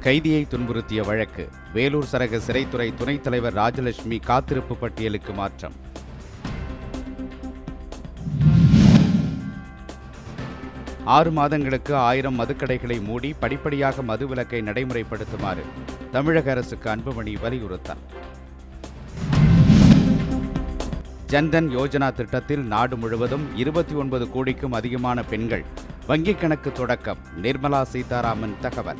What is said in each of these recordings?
கைதியை துன்புறுத்திய வழக்கு. வேலூர் சரக சிறைத்துறை துணைத் தலைவர் ராஜலட்சுமி காத்திருப்பு பட்டியலுக்கு மாற்றம். ஆறு மாதங்களுக்கு ஆயிரம் மதுக்கடைகளை மூடி படிப்படியாக மதுவிலக்கை நடைமுறைப்படுத்துமாறு தமிழக அரசுக்கு அன்புமணி வலியுறுத்தல். ஜன்தன் யோஜனா திட்டத்தில் நாடு முழுவதும் இருபத்தி ஒன்பது கோடிக்கும் அதிகமான பெண்கள் வங்கிக் கணக்கு தொடக்கம். நிர்மலா சீதாராமன் தகவல்.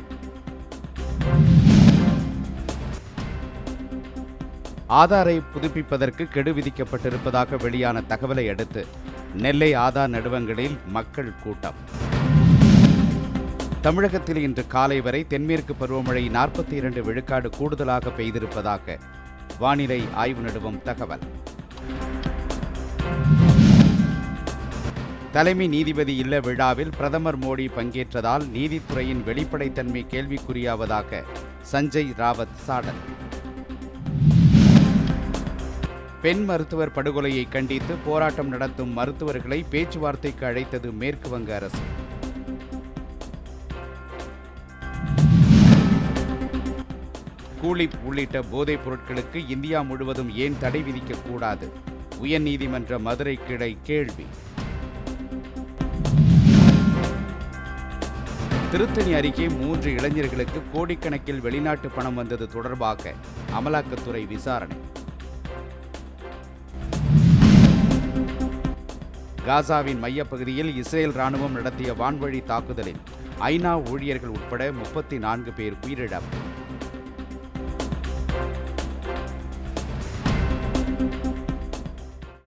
ஆதாரை புதுப்பிப்பதற்கு கெடு விதிக்கப்பட்டிருப்பதாக வெளியான தகவலை அடுத்து நெல்லை ஆதார் நடுவங்களில் மக்கள் கூட்டம். தமிழகத்தில் இன்று காலை வரை தென்மேற்கு பருவமழை நாற்பத்தி இரண்டு விழுக்காடு கூடுதலாக பெய்திருப்பதாக வானிலை ஆய்வு நடுவம் தகவல். தலைமை நீதிபதி இல்ல விழாவில் பிரதமர் மோடி பங்கேற்றதால் நீதித்துறையின் வெளிப்படைத்தன்மை கேள்விக்குறியாவதாக சஞ்சய் ராவத் சாடல். பெண் மருத்துவர் படுகொலையை கண்டித்து போராட்டம் நடத்தும் மருத்துவர்களை பேச்சுவார்த்தைக்கு அழைத்தது மேற்கு வங்க அரசு. கூலிப் உள்ளிட்ட போதைப் பொருட்களுக்கு இந்தியா முழுவதும் ஏன் தடை விதிக்கக்கூடாது உயர்நீதிமன்ற மதுரை கிளை கேள்வி. திருத்தணி அருகே மூன்று இளைஞர்களுக்கு கோடிக்கணக்கில் வெளிநாட்டு பணம் வந்தது தொடர்பாக அமலாக்கத்துறை விசாரணை. காசாவின் மையப்பகுதியில் இஸ்ரேல் ராணுவம் நடத்திய வான்வழி தாக்குதலில் ஐநா ஊழியர்கள் உட்பட முப்பத்தி நான்கு பேர் உயிரிழப்பு.